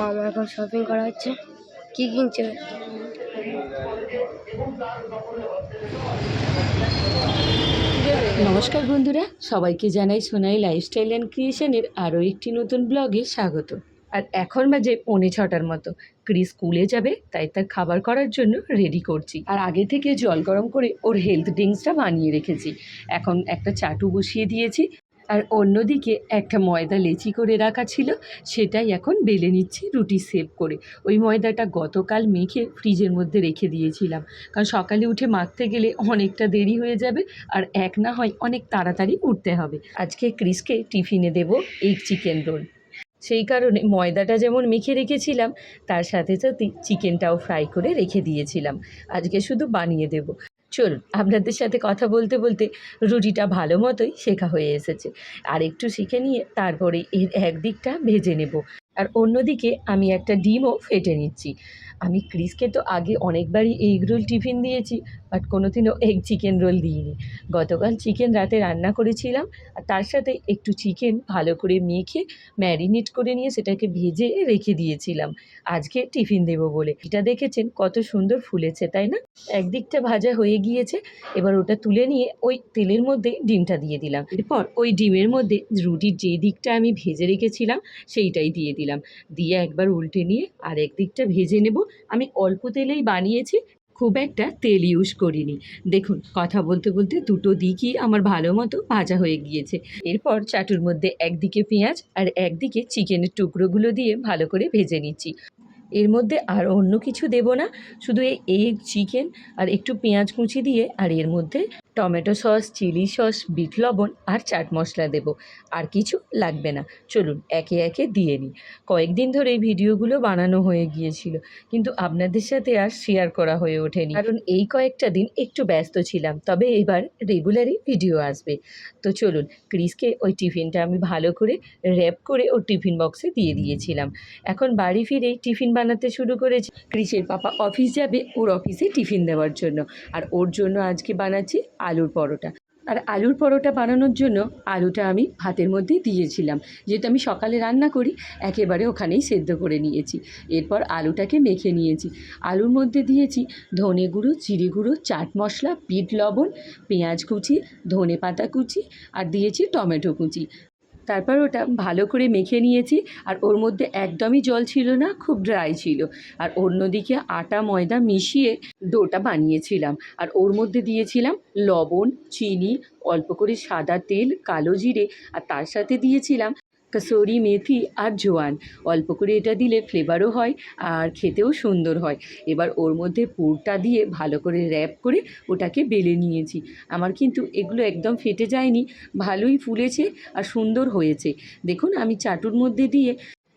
মামা এখন শপিং করা হচ্ছে কি কিনছে? নমস্কার বন্ধুরা, সবাইকে জানাই সোনাই লাইফস্টাইল অ্যান্ড ক্রিয়েশনের আরও একটি নতুন ব্লগে স্বাগত। আর এখন বাজে পৌনে ছটার মতো। ক্রি স্কুলে যাবে, তাই তার খাবার করার জন্য রেডি করছি। আর আগে থেকে জল গরম করে ওর হেলথ ড্রিঙ্কসটা বানিয়ে রেখেছি। এখন একটা চাটু বসিয়ে দিয়েছি আর অন্যদিকে একটা ময়দা লেচি করে রাখা ছিল, সেটাই এখন বেলে নিচ্ছি রুটি সেভ করে। ওই ময়দাটা গতকাল মেখে ফ্রিজের মধ্যে রেখে দিয়েছিলাম। কারণ সকালে উঠে মাখতে গেলে অনেকটা দেরি হয়ে যাবে আর এক না হয় অনেক তাড়াতাড়ি উঠতে হবে। আজকে ক্রিসকে টিফিনে দেব এগ চিকেন রোল সেই কারণে ময়দাটা যেমন মেখে রেখেছিলাম, তার সাথে সাথে চিকেনটাও ফ্রাই করে রেখে দিয়েছিলাম। আজকে শুধু বানিয়ে দেব। চলুন, আপনাদের সাথে কথা বলতে বলতে রুটিটা ভালো মতোই শেখা হয়ে এসেছে। আর একটু শিখে নিয়ে তারপরে এর একদিকটা ভেজে নেব। আর অন্যদিকে আমি একটা ডিমও ফেটে নিচ্ছি। আমি ক্রিসকে তো আগে অনেকবারই এগ রোল টিফিন দিয়েছি, বাট কোনোদিনও এগ চিকেন রোল দিইনি। গতকাল চিকেন রাতে রান্না করেছিলাম, আর তার সাথে একটু চিকেন ভালো করে মেখে ম্যারিনেট করে নিয়ে সেটাকে ভেজে রেখে দিয়েছিলাম। আজকে টিফিন দেবো বলে। এটা দেখেছেন কত সুন্দর ফুলেছে, তাই না? একদিকটা ভাজা হয়ে গিয়েছে, এবার ওটা তুলে নিয়ে ওই তেলের মধ্যে ডিমটা দিয়ে দিলাম। এরপর ওই ডিমের মধ্যে রুটির যে দিকটা আমি ভেজে রেখেছিলাম, সেইটাই দিয়ে দিলাম। দিয়ে একবার উল্টে নিয়ে আর একদিকটা ভেজে নেব। আমি অল্প তেলেই বানিয়েছি, খুব একটা তেল ইউজ করিনি। দেখুন, কথা বলতে বলতে দুটো দিকই আমার ভালো মতো ভাজা হয়ে গিয়েছে। এরপর চাটুর মধ্যে একদিকে পেঁয়াজ আর একদিকে চিকেনের টুকরোগুলো দিয়ে ভালো করে ভেজে নিচ্ছি। এর মধ্যে আর অন্য কিছু দেব না, শুধু এই চিকেন আর একটু পেঁয়াজ কুচি দিয়ে আর এর মধ্যে টমেটো সস, চিলি সস, বিট লবণ আর চাট মশলা দেব। আর কিছু লাগবে না। চলুন, একে একে দিয়ে নিই। কয়েকদিন ধরে এই ভিডিওগুলো বানানো হয়ে গিয়েছিল, কিন্তু আপনাদের সাথে আর শেয়ার করা হয়ে ওঠেনি। কারণ এই কয়েকটা দিন একটু ব্যস্ত ছিলাম, তবে এবার রেগুলারই ভিডিও আসবে। তো চলুন, ক্রিসকে ওই টিফিনটা আমি ভালো করে র্যাপ করে ওর টিফিন বক্সে দিয়ে দিয়েছিলাম। এখন বাড়ি ফিরেই টিফিন বানাতে শুরু করেছি। ক্রিসের পাপা অফিস যাবে ওর অফিসে টিফিন দেওয়ার জন্য। আর ওর জন্য আজকে বানাচ্ছি আলুর পরোটা। আর আলুর পরোটা বানানোর জন্য আলুটা আমি ভাতের মধ্যেই দিয়েছিলাম। যেহেতু আমি সকালে রান্না করি, একেবারে ওখানেই সেদ্ধ করে নিয়েছি। এরপর আলুটাকে মেখে নিয়েছি। আলুর মধ্যে দিয়েছি ধনে গুঁড়ো চিড়ি গুঁড়ো, চাট মশলা পিঠ লবণ, পেঁয়াজ কুচি, ধনে পাতা কুচি, আর দিয়েছি টমেটো কুচি। তারপর ওটা ভালো করে মেখে নিয়েছি আর ওর মধ্যে একদমই জল ছিল না, খুব ড্রাই ছিল। আর অন্যদিকে আটা, ময়দা মিশিয়ে ডোটা বানিয়েছিলাম। আর ওর মধ্যে দিয়েছিলাম লবণ, চিনি, অল্প করে সাদা তেল, কালো জিরে। আর তার সাথে দিয়েছিলাম কসুরি মেথি আর জোয়ান। অল্প করে এটা দিলে ফ্লেভারও হয় আর খেতেও সুন্দর হয়। এবার ওর মধ্যে পুরটা দিয়ে ভালো করে র্যাপ করে ওটাকে বেলে নিয়েছি। আমার কিন্তু এগুলো একদম ফেটে যায়নি, ভালোই ফুলেছে আর সুন্দর হয়েছে। দেখুন আমি চাটুর মধ্যে দিয়ে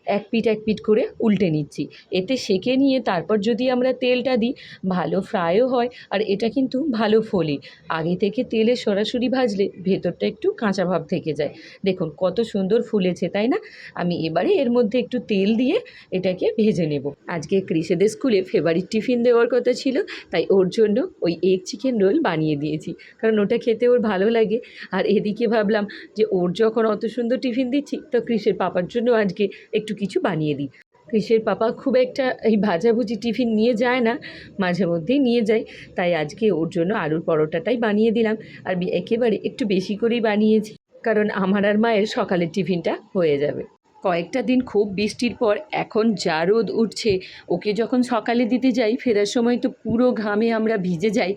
এক পিঠ এক পিঠ করে উল্টে নিচ্ছি। এতে সেকে নিয়ে তারপর যদি আমরা তেলটা দিই, ভালো ফ্রাইও হয় আর এটা কিন্তু ভালো ফোলে। আগে থেকে তেলে সরাসরি ভাজলে ভেতরটা একটু কাঁচা ভাব থেকে যায়। দেখুন কত সুন্দর ফুলেছে, তাই না? আমি এবারে এর মধ্যে একটু তেল দিয়ে এটাকে ভেজে নেব। আজকে ক্রিসেদের স্কুলে ফেভারিট টিফিন দেওয়ার কথা ছিল, তাই ওর জন্য ওই এগ চিকেন রোল বানিয়ে দিয়েছি। কারণ ওটা খেতে ওর ভালো লাগে। আর এদিকে ভাবলাম যে ওর যখন অত সুন্দর টিফিন দিচ্ছি, তো কৃষের পাপার জন্য আজকে একটু কিছু বানিয়ে দিই। কৃষের পাপা খুব একটা এই ভাজাভুজি টিফিন নিয়ে যায় না, মাঝে মধ্যেই নিয়ে যায়। তাই আজকে ওর জন্য আলুর পরোটাটাই বানিয়ে দিলাম। আর একেবারে একটু বেশি করেই বানিয়েছি, কারণ আমার আর মায়ের সকালের টিফিনটা হয়ে যাবে। কয়েকটা দিন খুব বৃষ্টির পর এখন যা রোদ উঠছে, ওকে যখন সকালে দিতে যাই, ফেরার সময় তো পুরো ঘামে আমরা ভিজে যাই।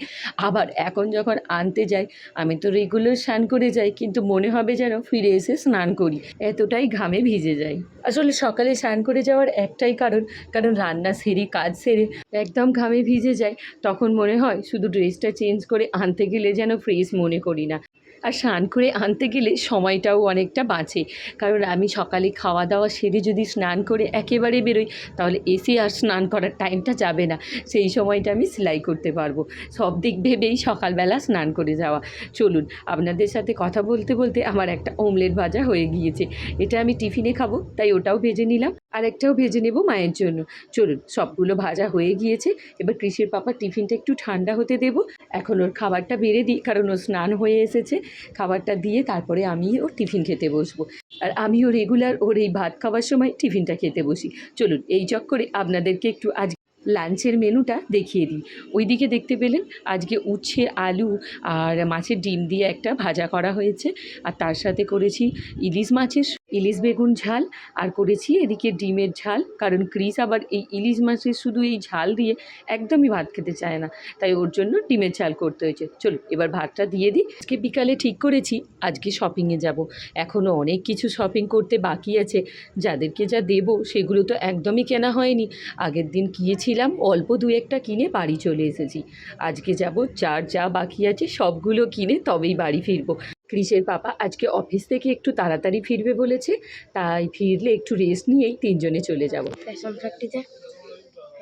আবার এখন যখন আনতে যাই, আমি তো রেগুলার স্নান করে যাই, কিন্তু মনে হবে যেন ফিরে এসে স্নান করি। এতটাই ঘামে ভিজে যাই। আসলে সকালে স্নান করে যাওয়ার একটাই কারণ কারণ রান্না সেরে, কাজ সেরে একদম ঘামে ভিজে যায় তখন মনে হয় শুধু ড্রেসটা চেঞ্জ করে আনতে গেলে যেন ফ্রেশ মনে করি না। আর স্নান করে আনতে গেলে সময়টাও অনেকটা বাঁচে। কারণ আমি সকালে খাওয়া দাওয়া সেরে যদি স্নান করে একেবারে বেরোই, তাহলে এসে আর স্নান করার টাইমটা যাবে না। সেই সময়টা আমি সেলাই করতে পারব। সব দিক ভেবেই সকালবেলা স্নান করে যাওয়া। চলুন, আপনাদের সাথে কথা বলতে বলতে আমার একটা ওমলেট ভাজা হয়ে গিয়েছে। এটা আমি টিফিনে খাব, তাই ওটাও ভেজে নিলাম। আর একটাও ভেজে নেব মায়ের জন্য। চলুন, সবগুলো ভাজা হয়ে গিয়েছে। এবার কৃষির পাপা টিফিনটা একটু ঠান্ডা হতে দেব। এখন ওর খাবারটা বেড়ে দিই কারণ ও স্নান হয়ে এসেছে। খাবারটা দিয়ে তারপরে আমি ওর টিফিন খেতে বসবো। আর আমিও রেগুলার ওর এই ভাত খাওয়ার সময় টিফিনটা খেতে বসি। চলুন, এই চক্করে আপনাদেরকে একটু আজ লাঞ্চের মেনুটা দেখিয়ে দিই। ওইদিকে দেখতে পেলেন, আজকে উচ্ছে, আলু আর মাছের ডিম দিয়ে একটা ভাজা করা হয়েছে। আর তার সাথে করেছি ইলিশ মাছের ইলিশ বেগুন ঝাল, আর করেছি এদিকে ডিমের ঝাল, কারণ ক্রিস আবার এই ইলিশ মাছের শুধু এই ঝাল দিয়ে একদমই ভাত খেতে চায় না, তাই ওর জন্য ডিমের ঝাল করতে হয়েছে। চলো, এবার ভাতটা দিয়ে দিই। আজকে বিকালে ঠিক করেছি, আজকে শপিংয়ে যাব। এখনও অনেক কিছু শপিং করতে বাকি আছে, যাদেরকে যা দেবো সেগুলো তো একদমই কেনা হয়নি। আগের দিন গিয়েছিলাম, অল্প দু একটা কিনে বাড়ি চলে এসেছি। আজকে যাব, যার যা বাকি আছে সবগুলো কিনে তবেই বাড়ি ফিরবো। ক্রিসের পাপা আজকে অফিস থেকে একটু তাড়াতাড়ি ফিরবে বলেছে, তাই ফিরলে একটু রেস্ট নিয়েই তিনজনে চলে যাব। ফ্যাশন ফ্যাক্টরিতে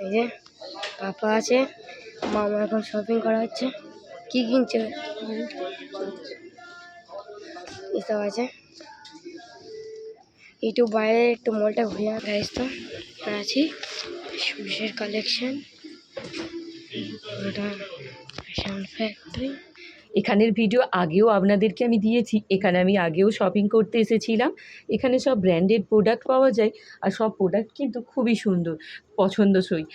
এই যে, পাপা আছে, মামা এখন শপিং করা হচ্ছে। কী কিনছে? এসব আছে। একটু বাইরে একটু মলটা ঘুরে গাইস তো আছি শুজের কালেকশন ফ্যাশন ফ্যাক্টরি এখানের ভিডিও আগেও আপনাদেরকে আমি দিয়েছি, এখানে আমি আগেও শপিং করতে এসেছিলাম। এখানে সব ব্র্যান্ডেড প্রোডাক্ট পাওয়া যায় আর সব প্রোডাক্ট কিন্তু খুবই সুন্দর, পছন্দসই।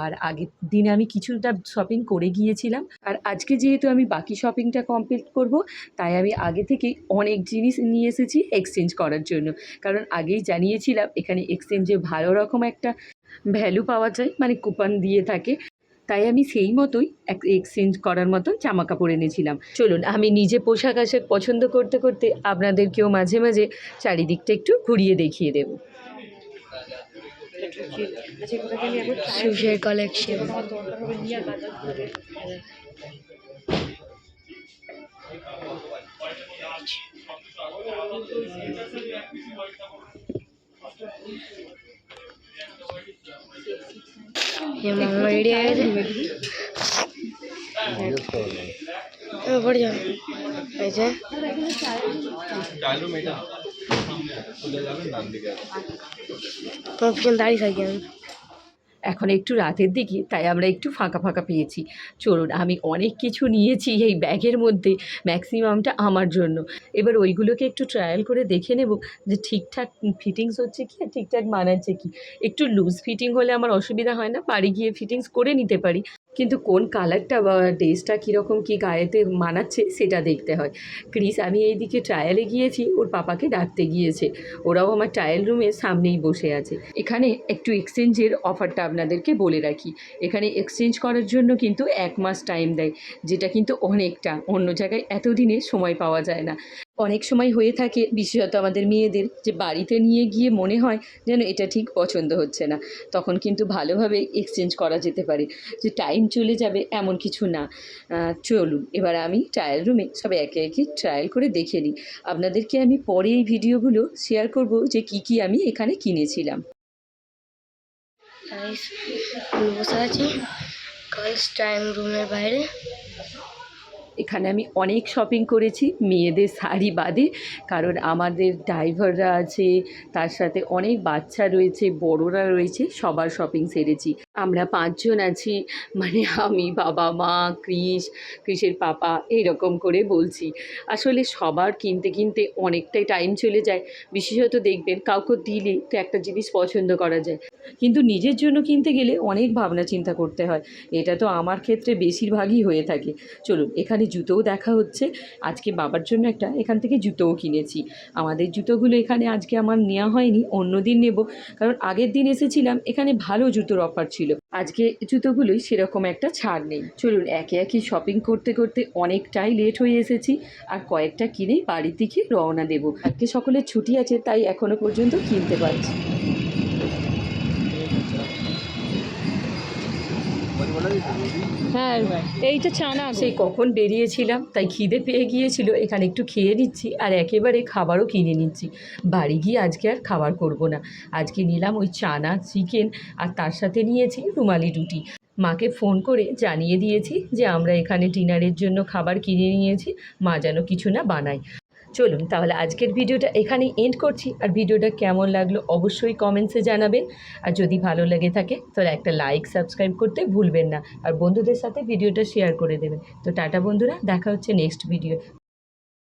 আর আগের দিনে আমি কিছুটা শপিং করে গিয়েছিলাম। আর আজকে যেহেতু আমি বাকি শপিংটা কমপ্লিট করব, তাই আমি আগে থেকে অনেক জিনিস নিয়ে এসেছি এক্সচেঞ্জ করার জন্য। কারণ আগেই জানিয়েছিলাম, এখানে এক্সচেঞ্জে ভালো রকম একটা ভ্যালু পাওয়া যায় মানে কুপন দিয়ে থাকে। তাই আমি সেই মতোই এক্সচেঞ্জ করার মতন জামা কাপড় এনেছিলাম। চলুন, আমি নিজে পোশাক আশাক পছন্দ করতে করতে আপনাদেরকেও মাঝে মাঝে চারিদিকটা একটু ঘুরিয়ে দেখিয়ে দেব। কালেকশন হয়ে গেছে এবার পড়ে যাবে এই যে চালু মেটা খুলে যাবেন এখন একটু রাতের দিকে, তাই আমরা একটু ফাঁকা ফাঁকা পেয়েছি। চলুন, আমি অনেক কিছু নিয়েছি এই ব্যাগের মধ্যে, ম্যাক্সিমামটা আমার জন্য। এবার ওইগুলোকে একটু ট্রায়াল করে দেখে নেব যে ঠিকঠাক ফিটিংস হচ্ছে কি আর ঠিকঠাক মানাচ্ছে কি। একটু লুজ ফিটিং হলে আমার অসুবিধা হয় না, বাড়ি গিয়ে ফিটিংস করে নিতে পারি। কিন্তু কোন কালারটা, বা ড্রেসটা কীরকম, কী গায়েতে মানাচ্ছে, সেটা দেখতে হয়। ক্রিস, আমি এইদিকে ট্রায়ালে গিয়েছি, ওর পাপাকে ডাকতে গিয়েছে। ওরাও আমার ট্রায়াল রুমের সামনেই বসে আছে। এখানে একটু এক্সচেঞ্জের অফারটা আপনাদেরকে বলে রাখি। এখানে এক্সচেঞ্জ করার জন্য কিন্তু এক মাস টাইম দেয়, যেটা কিন্তু অনেকটা। অন্য জায়গায় এতদিনে সময় পাওয়া যায় না। অনেক সময় হয়ে থাকে বিশেষত আমাদের মেয়েদের যে বাড়িতে নিয়ে গিয়ে মনে হয় যেন এটা ঠিক পছন্দ হচ্ছে না। তখন কিন্তু ভালোভাবে এক্সচেঞ্জ করা যেতে পারে যে টাইম চলে যাবে এমন কিছু না। চলুন, এবার আমি ট্রায়াল রুমে সব একে একে ট্রায়াল করে দেখে নিই। আপনাদেরকে আমি পরে এই ভিডিওগুলো শেয়ার করব যে কি কি আমি এখানে কিনেছিলাম। বসে আছি। টাইম রুমের বাইরে। এখানে আমি অনেক শপিং করেছি, মেয়েদের শাড়ি বাদে, কারণ আমাদের ড্রাইভাররা আছে, তার সাথে অনেক বাচ্চা রয়েছে, বড়রা রয়েছে, সবার শপিং সেরেছি। আমরা পাঁচজন আছি মানে আমি, বাবা, মা ক্রিস ক্রিসের পাপা এইরকম করে বলছি। আসলে সবার কিনতে কিনতে অনেকটাই টাইম চলে যায়। বিশেষত দেখবেন, কাউকে দিলে তো একটা জিনিস পছন্দ করা যায়। কিন্তু নিজের জন্য কিনতে গেলে অনেক ভাবনা চিন্তা করতে হয়। এটা তো আমার ক্ষেত্রে বেশিরভাগই হয়ে থাকে। চলুন, এখানে জুতোও দেখা হচ্ছে। আজকে বাবার জন্য একটা এখান থেকে জুতোও কিনেছি। আমাদের জুতোগুলো এখানে আজকে আমার নেওয়া হয়নি অন্য দিন নেব। কারণ আগের দিন এসেছিলাম, এখানে ভালো জুতোর অফার ছিল। আজকে জুতোগুলোই সেরকম একটা ছাড় নেই। চলুন, একে একে শপিং করতে করতে অনেকটাই লেট হয়ে এসেছি আর কয়েকটা কিনেই বাড়ির দিকে রওনা দেব। আজকে সকলের ছুটি আছে, তাই এখনও পর্যন্ত কিনতে পারছি। হ্যাঁ এইটা চানা সেই কখন বেরিয়েছিলাম, তাই খিদে পেয়ে গিয়েছিল। এখানে একটু খেয়ে নিচ্ছি আর একেবারে খাবারও কিনে নিচ্ছি। বাড়ি গিয়ে আজকে আর খাবার করব না। আজকে নিলাম ওই চানা চিকেন আর তার সাথে নিয়েছি রুমালি রুটি। মাকে ফোন করে জানিয়ে দিয়েছি যে আমরা এখানে ডিনারের জন্য খাবার কিনে নিয়েছি, মা যেন কিছু না বানায়। চলুন তাহলে আজকের ভিডিওটা এখানেই এন্ড করছি। আর ভিডিওটা কেমন লাগল অবশ্যই কমেন্টসে জানাবেন। আর যদি ভালো লেগে থাকে, তাহলে একটা লাইক সাবস্ক্রাইব করতে ভুলবেন না। আর বন্ধুদের সাথে ভিডিওটা শেয়ার করে দেবেন। তো টাটা বন্ধুরা, দেখা হচ্ছে নেক্সট ভিডিও